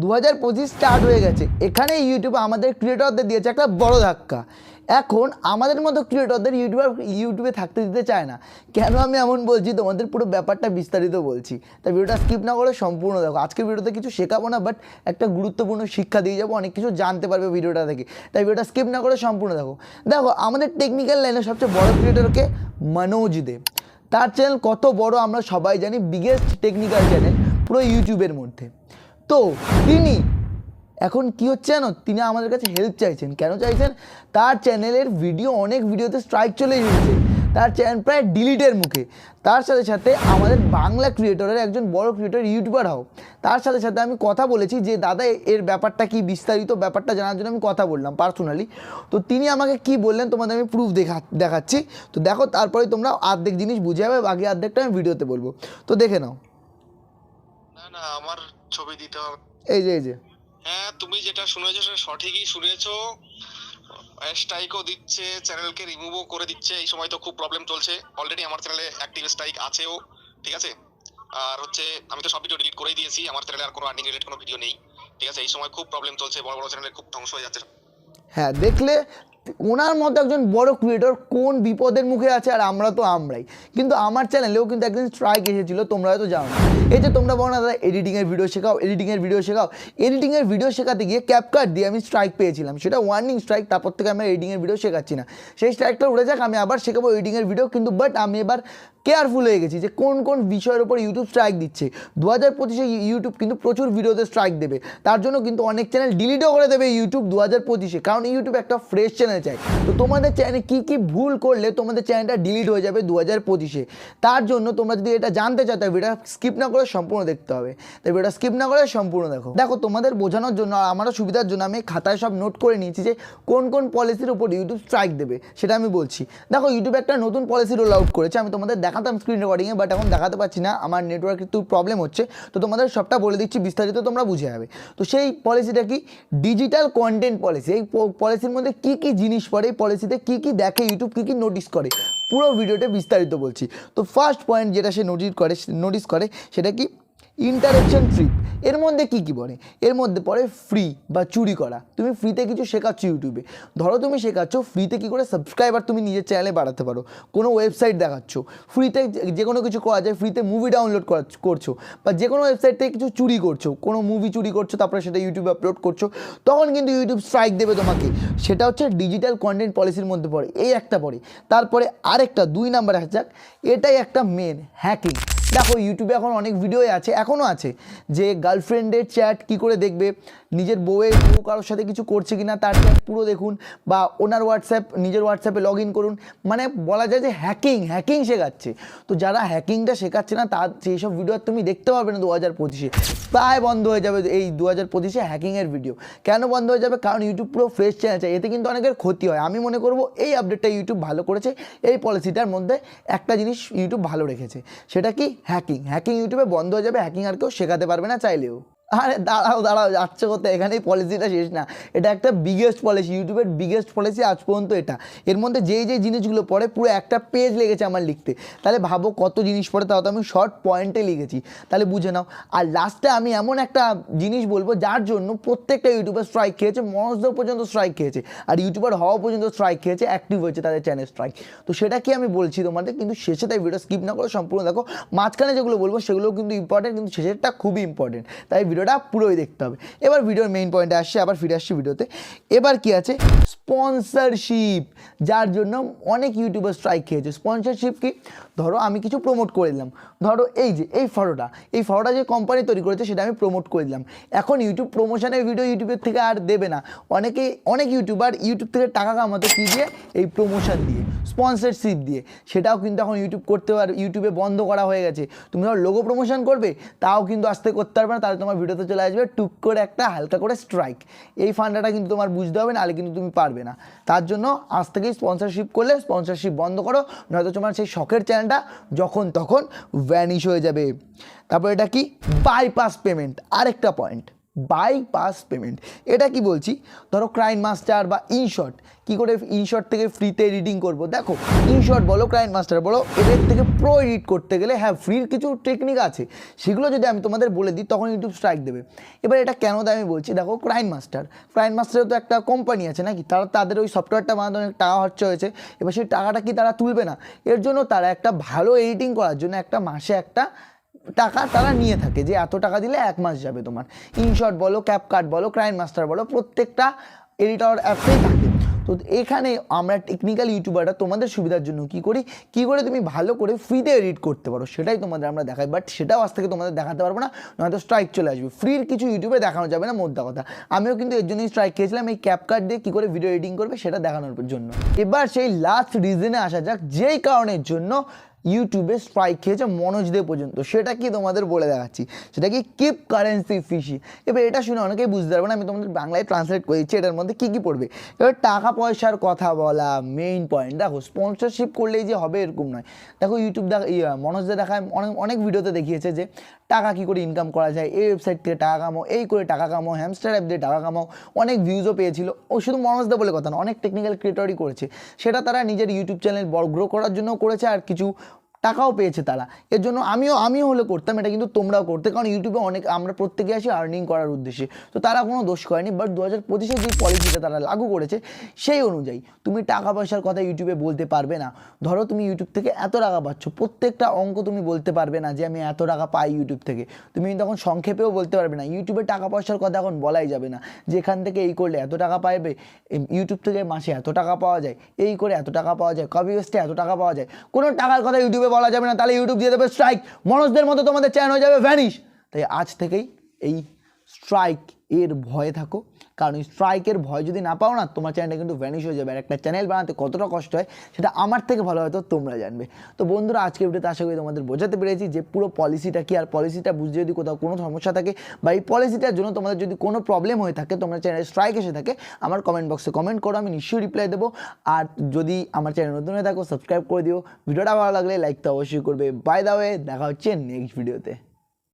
দু হাজার পঁচিশ স্টার্ট হয়ে গেছে। এখানে ইউটিউব আমাদের ক্রিয়েটরদের দিয়েছে একটা বড় ধাক্কা। এখন আমাদের মতো ক্রিয়েটরদের ইউটিউবার ইউটিউবে থাকতে দিতে চায় না। কেন আমি এমন বলছি? তোমাদের পুরো ব্যাপারটা বিস্তারিত বলছি। তাই ভিডিওটা স্কিপ না করে সম্পূর্ণ দেখো। আজকের ভিডিওতে কিছু শেখাবো না বাট একটা গুরুত্বপূর্ণ শিক্ষা দিয়ে যাব। অনেক কিছু জানতে পারবে ভিডিওটা থেকে তাই ভিডিওটা স্কিপ না করে সম্পূর্ণ দেখো। দেখো, আমাদের টেকনিক্যাল লাইনে সবচেয়ে বড় ক্রিয়েটরকে মনোজ দেব। তার চ্যানেল কত বড় আমরা সবাই জানি। বিগেস্ট টেকনিক্যাল চ্যানেল পুরো ইউটিউবের মধ্যে। তো তিনি এখন কি হচ্ছে জানো? তিনি আমাদের কাছে হেল্প চাইছেন। কেন চাইছেন? তার চ্যানেলের ভিডিও অনেক ভিডিওতে স্ট্রাইক চলে এসেছে। তার চ্যানেল প্রায় ডিলিটের মুখে। তার সাথে সাথে আমাদের বাংলা ক্রিয়েটরের একজন বড় ক্রিয়েটর ইউটিউবার হও। তার সাথে সাথে আমি কথা বলেছি যে, দাদা, এর ব্যাপারটা কি? বিস্তারিত ব্যাপারটা জানার জন্য আমি কথা বললাম পার্সোনালি তো তিনি আমাকে কি বললেন, তোমাদের আমি প্রুফ দেখা, দেখাচ্ছি। তো দেখো, তারপরে তোমরা অর্ধেক জিনিস বুঝে যাবে, বাকি অর্ধেকটা আমি ভিডিওতে বলব। তো দেখে নাও। না না, আমার ছবি দিতে হবে। এই যে এই যে। হ্যাঁ তুমি যেটা শুনেছো সেটা সঠিকই শুনেছো। স্ট্রাইকও দিচ্ছে চ্যানেলকে রিমুভও করে দিচ্ছে। এই সময় তো খুব প্রবলেম চলছে। অলরেডি আমার চ্যানেলে অ্যাক্টিভ স্ট্রাইক আছেও ঠিক আছে? আর হচ্ছে আমি তো সব ভিডিও ডিলিট করেই দিয়েছি। আমার চ্যানেলে আর কোনো আর্নিং রিলেটেড কোনো ভিডিও নেই। ঠিক আছে? এই সময় খুব প্রবলেম চলছে বড় বড় চ্যানেলে খুব ধ্বংস হয়ে যাচ্ছে। হ্যাঁ দেখলে ওনার মতো একজন বড় ক্রিয়েটর কোন বিপদের মুখে আছে আর আমরা তো আমরাই। কিন্তু আমার চ্যানেলেও কিন্তু একদিন স্ট্রাইক এসেছিল, তোমরা হয়তো জানো না। এই যে তোমরা বলো না, দাদা এডিটিংয়ের ভিডিও শেখাও এডিটিংয়ের ভিডিও শেখাও। এডিটিংয়ের ভিডিও শেখাতে গিয়ে ক্যাপকাট দিয়ে আমি স্ট্রাইক পেয়েছিলাম। সেটা ওয়ার্নিং স্ট্রাইক তারপর থেকে আমি এডিটিংয়ের ভিডিও শেখাচ্ছি না। সেই স্ট্রাইকটা উড়ে যাক, আমি আবার শেখাবো এডিটিংয়ের ভিডিও কিন্তু বাট আমি এবার কেয়ারফুল হয়ে গেছি যে কোন কোন বিষয়ের উপর ইউটিউব স্ট্রাইক দিচ্ছে। দু হাজার পঁচিশে ইউটিউব কিন্তু প্রচুর ভিডিওতে স্ট্রাইক দেবে। তার জন্য কিন্তু অনেক চ্যানেল ডিলিটও করে দেবে ইউটিউব দু হাজার পঁচিশে। কারণ ইউটিউব একটা ফ্রেশ চ্যানেল চাই। তো তোমাদের চ্যানেলে কী কী ভুল করলে তোমাদের চ্যানেলটা ডিলিট হয়ে যাবে দু হাজার পঁচিশে? তার জন্য তোমরা যদি এটা জানতে চাও তাই ভিডিওটা স্কিপ না করে সম্পূর্ণ দেখতে হবে। তাই ভিডিওটা স্কিপ না করে সম্পূর্ণ দেখো। দেখো, তোমাদের বোঝানোর জন্য আর আমারও সুবিধার জন্য আমি খাতায় সব নোট করে নিয়েছি যে কোন কোন পলিসির উপর ইউটিউব স্ট্রাইক দেবে, সেটা আমি বলছি। দেখো ইউটিউব একটা নতুন পলিসি রোল আউট করেছে, আমি তোমাদের দেখাতাম স্ক্রিন রেকর্ডিংয়ে বাট এখন দেখাতে পারছি না, আমার নেটওয়ার্ক একটু প্রবলেম হচ্ছে। তো তোমাদের সবটা বলে দিচ্ছি, বিস্তারিত তোমরা বুঝে যাবে। তো সেই পলিসিটা কি? ডিজিটাল কন্টেন্ট পলিসি এই পলিসির মধ্যে কী কী জিনিস পড়ে, এই পলিসিতে কী কী দেখে ইউটিউব কী কী নোটিস করে? পুরো ভিডিওটা বিস্তারিত বলছি। তো ফার্স্ট পয়েন্ট যেটা সে নোটিস করে নোটিস করে, সেটা কি? ইন্টারেকশন ট্রিপ এর মধ্যে কি কি পড়ে? এর মধ্যে পড়ে ফ্রি বা চুরি করা। তুমি ফ্রিতে কিছু শেখাচ্ছ ইউটিউবে ধরো তুমি শেখাচ্ছ ফ্রিতে কী করে সাবস্ক্রাইবার তুমি নিজের চ্যানেলে বাড়াতে পারো। কোনো ওয়েবসাইট দেখাচ্ছ। ফ্রিতে যে কোনো কিছু করা যায় ফ্রিতে মুভি ডাউনলোড করছ বা যে কোনো ওয়েবসাইট থেকে কিছু চুরি করছ, কোনো মুভি চুরি করছ, তারপরে সেটা ইউটিউবে আপলোড করছ, তখন কিন্তু ইউটিউব স্ট্রাইক দেবে তোমাকে। সেটা হচ্ছে ডিজিটাল কন্টেন্ট পলিসির মধ্যে পড়ে। এই একটা পড়ে। তারপরে আরেকটা, দুই নাম্বার যাক। এটাই একটা মেন হ্যাকিং দেখো ইউটিউবে এখন অনেক ভিডিওই আছে এখনও আছে, যে গার্লফ্রেন্ডের চ্যাট কী করে দেখবে, নিজের বউয়ের বউ কারোর সাথে কিছু করছে কি না তার চ্যাট পুরো দেখুন, বা ওনার হোয়াটসঅ্যাপ নিজের হোয়াটসঅ্যাপে লগ ইন করুন মানে বলা যায় যে হ্যাকিং হ্যাকিং শেখাচ্ছে। তো যারা হ্যাকিংটা শেখাচ্ছে না, তার, সেই সব ভিডিও তুমি দেখতে পারবে না দু হাজার পঁচিশে। প্রায় বন্ধ হয়ে যাবে এই দু হাজার পঁচিশে হ্যাকিংয়ের ভিডিও কেন বন্ধ হয়ে যাবে? কারণ ইউটিউব পুরো ফ্রেশ চ্যানেল চাই এতে কিন্তু অনেকের ক্ষতি হয়। আমি মনে করব এই আপডেটটা ইউটিউব ভালো করেছে, এই পলিসিটার মধ্যে একটা জিনিস ইউটিউব ভালো রেখেছে। সেটা কি? হ্যাকিং হ্যাকিং ইউটিউবে বন্ধ হয়ে যাবে হ্যাকিং আর কেউ শেখাতে পারবে না চাইলেও। আরে দাঁড়াও দাঁড়াও, যাচ্ছে কোথায়? এখানেই পলিসিটা শেষ না। এটা একটা বিগেস্ট পলিসি ইউটিউবের বিগেস্ট পলিসি আজ পর্যন্ত এটা। এর মধ্যে যেই যেই জিনিসগুলো পড়ে, পুরো একটা পেজ লেগেছে আমার লিখতে। তাহলে ভাবো কত জিনিস পড়ে, তাও তো আমি শর্ট পয়েন্টে লিখেছি। তাহলে বুঝে নাও। আর লাস্টে আমি এমন একটা জিনিস বলব, যার জন্য প্রত্যেকটা ইউটিউবার স্ট্রাইক খেয়েছে মনোজদেও পর্যন্ত স্ট্রাইক খেয়েছে। আর ইউটিউবার হওয়া পর্যন্ত স্ট্রাইক খেয়েছে অ্যাক্টিভ হয়েছে তাদের চ্যানেল স্ট্রাইক তো সেটা কি আমি বলছি তোমাদের? কিন্তু শেষে তাই ভিডিও স্কিপ না করে সম্পূর্ণ দেখো। মাঝখানে যেগুলো বলব সেগুলো কিন্তু ইম্পর্টেন্ট কিন্তু শেষেরটা খুবই ইম্পর্টেন্ট তাই ভিডিওটা পুরোই দেখতে হবে। এবার ভিডিওর মেইন পয়েন্টে আসছে আবার ফিরে আসছি ভিডিওতে এবার কি আছে? স্পন্সরশিপ, যার জন্য অনেক ইউটিউবার স্ট্রাইক খেয়েছে। স্পন্সরশিপ কি? ধরো আমি কিছু প্রমোট করে দিলাম। ধরো এই যে, এই ফটোটা এই ফটোটা যে কোম্পানি তৈরি করেছে সেটা আমি প্রমোট করে দিলাম। এখন ইউটিউব প্রমোশনের ভিডিও ইউটিউবের থেকে আর দেবে না। অনেকে, অনেক ইউটিউবার ইউটিউব থেকে টাকা কামাতো কী দিয়ে? এই প্রমোশন দিয়ে স্পন্সরশিপ দিয়ে। সেটাও কিন্তু এখন ইউটিউব করতে পার ইউটিউবে বন্ধ করা হয়ে গেছে। তুমি ধরো লোগো প্রমোশন করবে, তাও কিন্তু আসতে করতে পারবে না, তাহলে তোমার ভিডিওতে চলে আসবে টুক করে একটা হালকা করে স্ট্রাইক এই ফান্ডাটা কিন্তু তোমার বুঝতে হবে, নাহলে কিন্তু তুমি পারবে না। তার জন্য আজ থেকেই স্পন্সরশিপ করলে স্পন্সরশিপ বন্ধ করো, নয়তো তোমার সেই শখের চ্যানেলটা যখন তখন ভ্যানিশ হয়ে যাবে। তারপর এটা কি? বাইপাস পেমেন্ট আরেকটা পয়েন্ট বাইপাস পেমেন্ট এটা কি বলছি? ধরো ক্রাইম মাস্টার বা ইনশর্ট কি করে ইনশর্ট থেকে ফ্রিতে এডিটিং করব? দেখো ইনশর্ট বলো ক্রাইম মাস্টার বলো, এদের থেকে প্রো এডিট করতে গেলে হ্যাঁ ফ্রির কিছু টেকনিক আছে। সেগুলো যদি আমি তোমাদের বলে দিই, তখন ইউটিউব স্ট্রাইক দেবে। এবার এটা কেন দেয় আমি বলছি? দেখো ক্রাইম মাস্টার ক্রাইম মাস্টারের তো একটা কোম্পানি আছে নাকি? তারা তাদের ওই সফটওয়্যারটা বানাতে অনেক টাকা খরচা হয়েছে। এবার সেই টাকাটা কি তারা তুলবে না? এর জন্য তারা একটা ভালো এডিটিং করার জন্য একটা মাসে একটা টাকা তারা নিয়ে থাকে যে এত টাকা দিলে এক মাস যাবে তোমার। ইনশট বলো ক্যাপকাট বলো ক্রাইম মাস্টার বলো, প্রত্যেকটা এডিটর অ্যাপসেই থাকে। তো এখানে আমরা টেকনিক্যাল ইউটিউবাররা তোমাদের সুবিধার জন্য কি করি? কি করে তুমি ভালো করে ফ্রিতে এডিট করতে পারো? সেটাই তোমাদের আমরা দেখাই। বাট সেটাও আজ থেকে তোমাদের দেখাতে পারব না, নয়তো স্ট্রাইক চলে আসবে। ফ্রির কিছু ইউটিউবে দেখানো যাবে না, মোদ্দা কথা। আমিও কিন্তু এর জন্যই স্ট্রাইক খেয়েছিলাম, এই ক্যাপকাট দিয়ে কী করে ভিডিও এডিটিং করবে সেটা দেখানোর জন্য। এবার সেই লাস্ট রিজনে আসা যাক, যেই কারণের জন্য ইউটিউবে স্ট্রাইক খেয়েছে মনোজ দে পর্যন্ত। সেটা কি তোমাদের বলে দেখাচ্ছি? সেটা কি কিপ কারেন্সি ফিশি এবার এটা শুনে অনেকেই বুঝতে পারবে না আমি তোমাদের বাংলায় ট্রান্সলেট করে দিচ্ছি এটার মধ্যে কী কী পড়বে? এবার টাকা পয়সার কথা বলা মেইন পয়েন্ট দেখো স্পন্সরশিপ করলেই যে হবে এরকম নয়। দেখো ইউটিউব দেখা ইয়া, মনোজ দে দেখায় অনেক অনেক ভিডিওতে দেখিয়েছে যে টাকা কী করে ইনকাম করা যায় এই ওয়েবসাইট থেকে টাকা কামাও এই করে টাকা কামাও হ্যামস্টার অ্যাপ দিয়ে টাকা কামাও অনেক ভিউজও পেয়েছিল। ও শুধু মনোজ দা বলে কথা না অনেক টেকনিক্যাল ক্রিয়েটরই করেছে। সেটা তারা নিজের ইউটিউব চ্যানেল বড় গ্রো করার জন্য করেছে আর কিছু টাকাও পেয়েছে তারা। এর জন্য আমিও আমিও হলে করতাম, এটা কিন্তু তোমরাও করতে। কারণ ইউটিউবে অনেক, আমরা প্রত্যেকে আসি আর্নিং করার উদ্দেশ্যে। তো তারা কোনো দোষ করেনি বাট দু হাজার পঁচিশে যে পলিসিটা তারা লাগু করেছে, সেই অনুযায়ী তুমি টাকা পয়সার কথা ইউটিউবে বলতে পারবে না। ধরো তুমি ইউটিউব থেকে এত টাকা পাচ্ছ, প্রত্যেকটা অঙ্ক তুমি বলতে পারবে না যে আমি এত টাকা পাই ইউটিউব থেকে। তুমি তখন সংক্ষেপেও বলতে পারবে না। ইউটিউবে টাকা পয়সার কথা এখন বলাই যাবে না। যে এখান থেকে এই করলে এত টাকা পাইবে ইউটিউব থেকে মাসে এত টাকা পাওয়া যায়, এই করে এত টাকা পাওয়া যায় কপি ওয়েস্টে এত টাকা পাওয়া যায়। কোনো টাকার কথা ইউটিউবে বলা যাবে না, তাহলে ইউটিউব দিয়ে দেবে স্ট্রাইক মানুষদের মতো তোমাদের চ্যান হয়ে যাবে ভ্যানিশ তাই আজ থেকেই এই স্ট্রাইক এর ভয়ে থাকো। কারণ স্ট্রাইকের ভয় যদি না পাও না, তোমার চ্যানেলটা কিন্তু ভ্যানিশ হয়ে যাবে। আর একটা চ্যানেল বানাতে কতটা কষ্ট হয়, সেটা আমার থেকে ভালো হয়তো তোমরা জানবে। তো বন্ধুরা আজকে ভিডিওতে আশা করি তোমাদের বোঝাতে পেরেছি যে পুরো পলিসিটা কি, আর পলিসিটা বুঝতে যদি কোথাও কোনো সমস্যা থাকে বা এই পলিসিটার জন্য তোমাদের যদি কোনো প্রবলেম হয়ে থাকে, তোমার চ্যানেলে স্ট্রাইক এসে থাকে, আমার কমেন্ট বক্সে কমেন্ট করো, আমি নিশ্চয়ই রিপ্লাই দেবো। আর যদি আমার চ্যানেল নতুন হয়ে থাকো সাবস্ক্রাইব করে দিও। ভিডিওটা ভালো লাগলে লাইক তো অবশ্যই করবে। বাই দা ওয়ে দেখা হচ্ছে নেক্সট ভিডিওতে